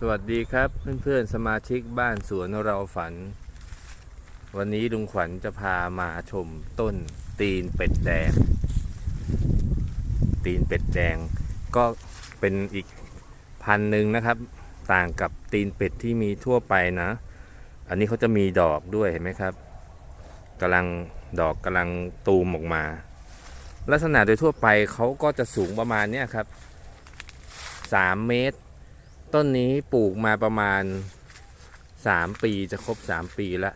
สวัสดีครับเพื่อนๆสมาชิกบ้านสวนเราฝัน วันนี้ลุงขวัญจะพามาชมต้นตีนเป็ดแดง ตีนเป็ดแดง ก็เป็นอีกพันหนึ่งนะครับ ต่างกับตีนเป็ดที่มีทั่วไปนะ อันนี้เขาจะมีดอกด้วยเห็นไหมครับกำลังดอกกำลังตูมออกมา ลักษณะโดยทั่วไปเขาก็จะสูงประมาณเนี้ยครับสามเมตร ต้นนี้ปลูกมาประมาณ 3 ปีจะครบ 3 ปีแล้ว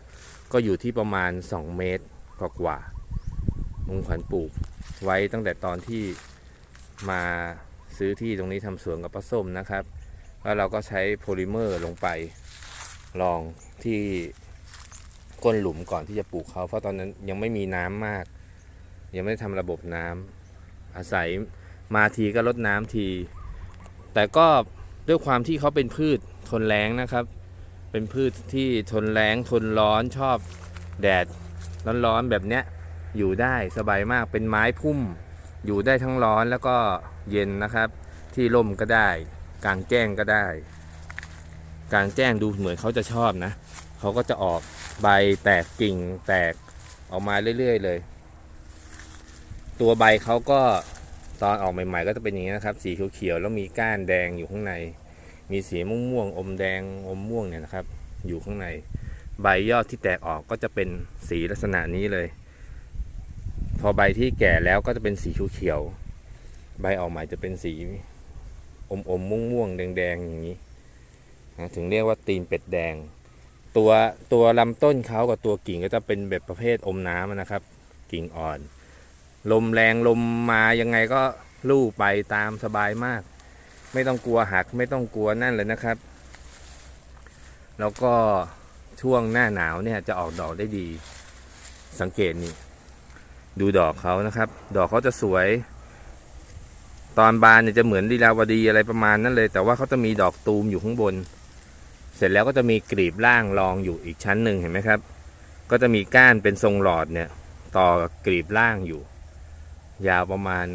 ก็อยู่ที่ประมาณ 2 เมตรกกว่าๆลุงขวัญปลูกไว้ตั้งแต่ตอนที่มาซื้อที่ตรงนี้ทำสวนกับป้าส้มนะครับแล้วเราก็ใช้โพลิเมอร์ลงไปลองที่ก้นหลุมก่อนที่จะปลูกเขาเพราะตอนนั้นยังไม่มีน้ำมาก ยังไม่ได้ทำระบบน้ำอาศัยมาทีก็ลดน้ำที แต่ก็ ด้วยความที่เขาเป็นพืชทนแล้งนะครับ เป็นพืชที่ทนแล้งทนร้อนชอบแดดร้อนๆแบบเนี้ยอยู่ได้สบายมากเป็นไม้พุ่ม อยู่ได้ทั้งร้อนแล้วก็เย็นนะครับ ที่ร่มก็ได้ กลางแจ้งก็ได้ กลางแจ้งดูเหมือนเขาจะชอบนะเขาก็จะออกใบแตกกิ่งแตกออกมาเรื่อยๆ เลย ตัวใบเขาก็ตอนออกใหม่ ๆ ก็จะเป็นอย่างนี้นะครับ สีเขียวๆแล้วมีก้านแดงอยู่ข้างใน มีสีม่วงๆอมแดงอมม่วงเนี่ยนะครับ อยู่ข้างในใบยอดที่แตกออกก็จะเป็นสีลักษณะนี้เลย พอใบที่แก่แล้วก็จะเป็นสีเขียวใบออกใหม่จะเป็นสีอมอมม่วงม่วงๆแดงอย่างนี้นะถึงเรียกว่าตีนเป็ดแดง ตัวตัวลำต้นเขากับตัวกิ่งก็จะเป็นแบบประเภทอมน้ำนะครับ กิ่งอ่อน ลมแรงลมมายังไงก็ลู่ไปตามสบายมาก ไม่ต้องกลัวหักไม่ต้องกลัวนั่นเลยนะครับ แล้วก็ช่วงหน้าหนาวเนี่ยจะออกดอกได้ดี สังเกตนี่ดูดอกเขานะครับ ดอกเขาจะสวย ตอนบานเนี่ยจะเหมือนลีลาวดีอะไรประมาณนั้นเลย แต่ว่าเขาจะมีดอกตูมอยู่ข้างบน เสร็จแล้วก็จะมีกลีบล่างรองอยู่อีกชั้นหนึ่งเห็นไหมครับ ก็จะมีก้านเป็นทรงหลอดเนี่ย ต่อกับกลีบล่างอยู่ ยาวประมาณ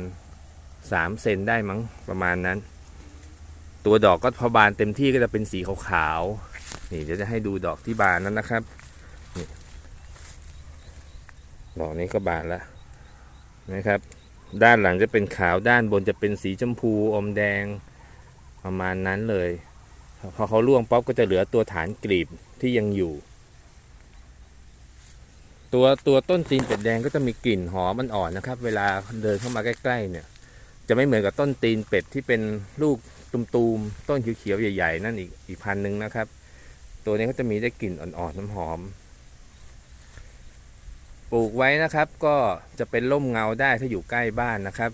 3เซนได้มั้งประมาณนั้น ตัวดอกก็พอบานเต็มที่ก็จะเป็นสีขาวๆนี่เดี๋ยวจะให้ดูดอกที่บานนั้นนะครับนี่ดอกนี้ก็บานแล้วนะครับ ด้านหลังจะเป็นขาวด้านบนจะเป็นสีชมพูอมแดงประมาณนั้นเลยพอเขาล่วงป๊อปก็จะเหลือตัวฐานกลีบที่ยังอยู่ ตัวตัวต้นตีนเป็ดแดงก็จะมีกลิ่นหอมมันอ่อนนะครับ เวลาเดินเข้ามาใกล้ๆเนี่ย จะไม่เหมือนกับต้นตีนเป็ดที่เป็นลูก ตุมๆ ต้นเขียวๆ ใหญ่ ๆ นั่นอีกอีกพันหนึ่งนะครับ ตัวนี้ก็จะมีได้กลิ่นอ่อนๆ น้ำหอม ปลูกไว้นะครับก็จะเป็นร่มเงาได้ถ้าอยู่ใกล้บ้านนะครับ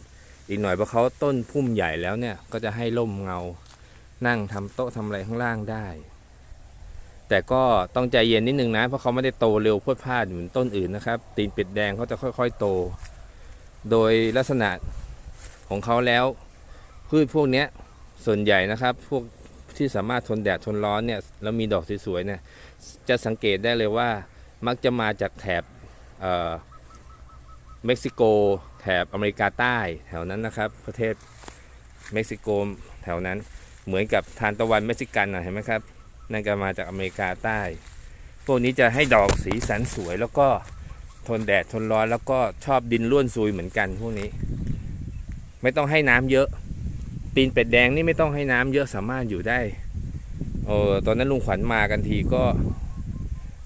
อีกหน่อยพอเขาต้นพุ่มใหญ่แล้วเนี่ยก็จะให้ร่มเงา นั่งทำโต๊ะทำอะไรข้างล่างได้ แต่ก็ต้องใจเย็นนิดนึงนะเพราะเขาไม่ได้โตเร็วพวดพลาดเหมือนต้นอื่นนะครับ ตีนเป็ดแดงเขาจะค่อย ๆ โต โดยลักษณะของเขาแล้วพืชพวกเนี้ย ส่วนใหญ่นะครับพวกที่สามารถทนแดดทนร้อนเนี่ยแล้วมีดอกสวยๆเนี่ยจะสังเกตได้เลยว่ามักจะมาจากแถบเเม็กซิโก แถบอเมริกาใต้แถวนั้นนะครับ ประเทศเม็กซิโกแถวนั้นเหมือนกับทานตะวันเม็กซิกันนะเห็นไหมครับนั่นก็มาจากอเมริกาใต้ พวกนี้จะให้ดอกสีสันสวยแล้วก็ทนแดดทนร้อนแล้วก็ชอบดินร่วนซุยเหมือนกันพวกนี้ ไม่ต้องให้น้ำเยอะ ตีนเป็ดแดงนี่ไม่ต้องให้น้ำเยอะสามารถอยู่ได้เออตอนนั้นลุงขวัญมากันทีก็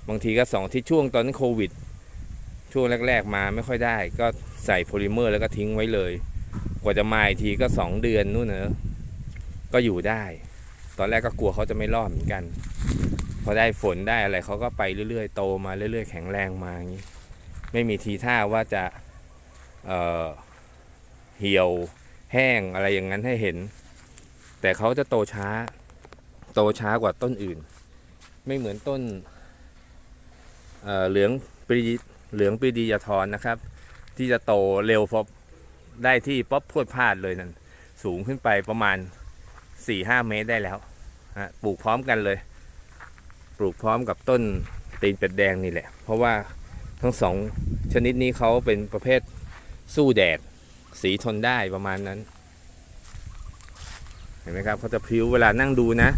บางทีก็สองที่ช่วงตอนนั้นโควิด ช่วงแรก ๆ มาไม่ค่อยได้ ก็ใส่โพลิเมอร์แล้วก็ทิ้งไว้เลย กว่าจะมาอีกทีก็สองเดือนนู่นเนอะก็อยู่ได้ ตอนแรกก็กลัวเขาจะไม่รอดเหมือนกัน พอได้ฝนได้อะไรเขาก็ไปเรื่อยๆ โตมาเรื่อยๆ แข็งแรงมาอย่างนี้ ไม่มีทีท่าว่าจะเออเหี่ยว แห้งอะไรอย่างนั้นให้เห็น แต่เขาจะโตช้า โตช้ากว่าต้นอื่น ไม่เหมือนต้นเเหลืองปรีเหลืองปรีดียาทรนะครับ ที่จะโตเร็วพอได้ที่ป๊อปพวดพลาดเลยนั่นสูงขึ้นไปประมาณ 4-5 เมตรได้แล้วปลูกพร้อมกันเลย ปลูกพร้อมกับต้นตีนเป็ดแดงนี่แหละ เพราะว่าทั้งสองชนิดนี้เขาเป็นประเภทสู้แดด สีทนได้ประมาณนั้น เห็นไหมครับเขาจะพิ้วเวลานั่งดูนะ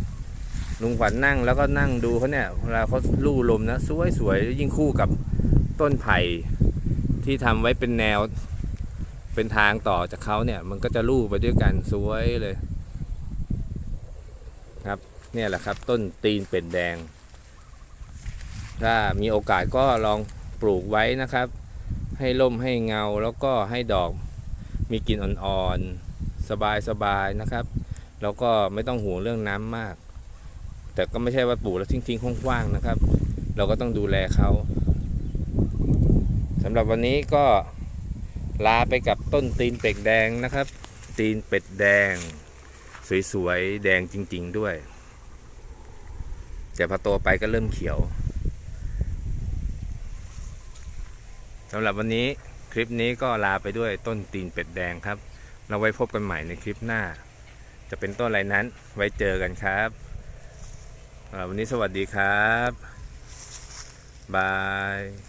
ลุงขวัญนั่งแล้วก็นั่งดูเขาเนี่ยเวลาเขาลู่ลมนะสวยสวยยิ่งคู่กับต้นไผ่ที่ทำไว้เป็นแนวเป็นทางต่อจากเขาเนี่ย มันก็จะลู่ไปด้วยกันสวยเลยครับเนี่ยแหละครับ ต้นตีนเป็ดแดง ถ้ามีโอกาสก็ลองปลูกไว้นะครับ ให้ร่มให้เงาแล้วก็ให้ดอก มีกลิ่นอ่อนๆ สบายๆ นะครับ แล้วก็ไม่ต้องห่วงเรื่องน้ำมาก แต่ก็ไม่ใช่ว่าปลูกแล้วทิ้งๆคว่างๆ นะครับ เราก็ต้องดูแลเขาสำหรับวันนี้ก็ลาไปกับต้นตีนเป็ดแดงนะครับ ตีนเป็ดแดง สวยๆ แดงจริง ๆ ด้วย แต่พอโตไปก็เริ่มเขียวสำหรับวันนี้ คลิปนี้ก็ลาไปด้วยต้นตีนเป็ดแดงครับ เราไว้พบกันใหม่ในคลิปหน้า จะเป็นต้นอะไรนั้นไว้เจอกันครับวันนี้สวัสดีครับบาย